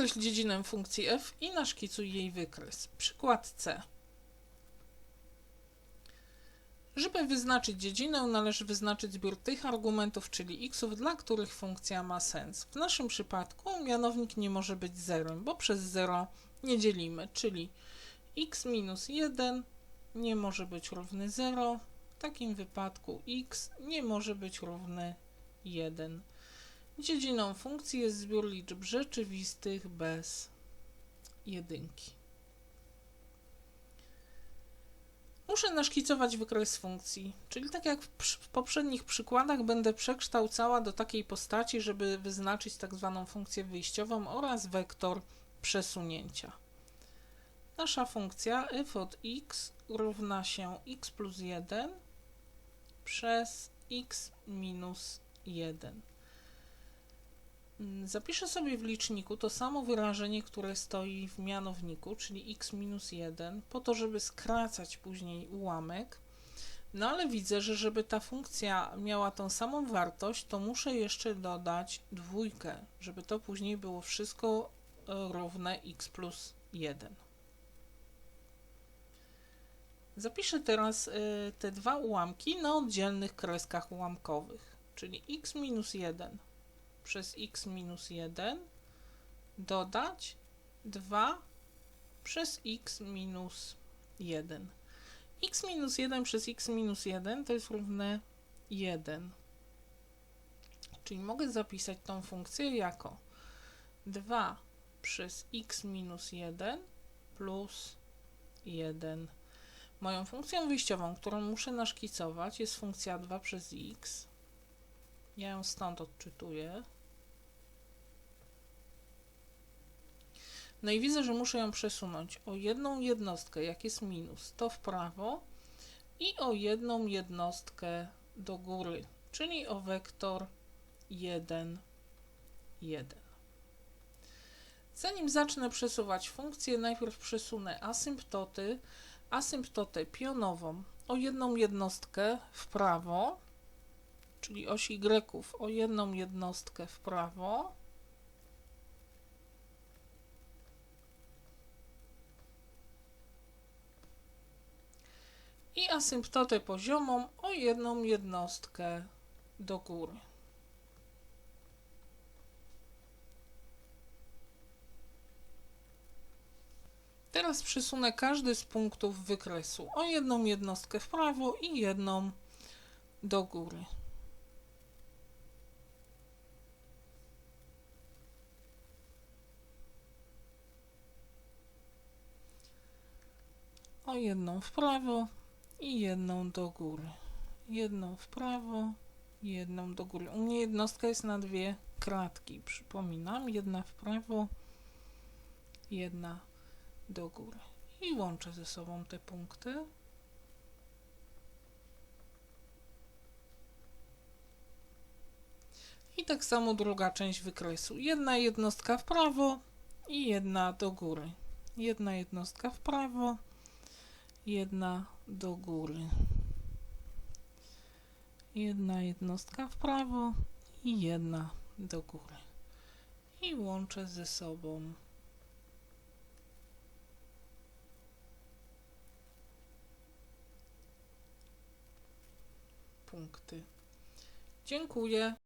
Określ dziedzinę funkcji f i naszkicuj jej wykres. Przykład C. Żeby wyznaczyć dziedzinę, należy wyznaczyć zbiór tych argumentów, czyli xów, dla których funkcja ma sens. W naszym przypadku mianownik nie może być zerem, bo przez 0 nie dzielimy, czyli x minus 1 nie może być równy 0. W takim wypadku x nie może być równy 1. Dziedziną funkcji jest zbiór liczb rzeczywistych bez jedynki. Muszę naszkicować wykres funkcji, czyli tak jak w, w poprzednich przykładach będę przekształcała do takiej postaci, żeby wyznaczyć tak zwaną funkcję wyjściową oraz wektor przesunięcia. Nasza funkcja f od x równa się x plus 1 przez x minus 1. Mm, Zapiszę sobie w liczniku to samo wyrażenie, które stoi w mianowniku, czyli x minus 1, po to, żeby skracać później ułamek. No ale widzę, że żeby ta funkcja miała tą samą wartość, to muszę jeszcze dodać dwójkę, żeby to później było wszystko e, równe x plus 1. Zapiszę teraz y, te dwa ułamki na oddzielnych kreskach ułamkowych, czyli x minus 1 przez x minus 1 dodać 2 przez x minus 1. x minus 1 przez x minus 1 to jest równe 1. Czyli mogę zapisać tą funkcję jako 2 przez x minus 1 plus 1. Moją funkcją wyjściową, którą muszę naszkicować, jest funkcja 2 przez x. Ja ją stąd odczytuję. No i widzę, że muszę ją przesunąć o jedną jednostkę, jak jest minus, to w prawo i o jedną jednostkę do góry, czyli o wektor 1, 1. Zanim zacznę przesuwać funkcję, najpierw przesunę asymptoty, asymptotę pionową o jedną jednostkę w prawo, czyli oś y o jedną jednostkę w prawo. I asymptotę poziomą o jedną jednostkę do góry. Teraz przesunę każdy z punktów wykresu o jedną jednostkę w prawo i jedną do góry. O jedną w prawo i jedną do góry. Jedną w prawo jedną do góry. U mnie jednostka jest na dwie kratki. Przypominam, jedna w prawo, jedna do góry. I łączę ze sobą te punkty. I tak samo druga część wykresu. Jedna jednostka w prawo i jedna do góry. Jedna jednostka w prawo, jedna do góry. Jedna jednostka w prawo i jedna do góry. I łączę ze sobą punkty. Dziękuję.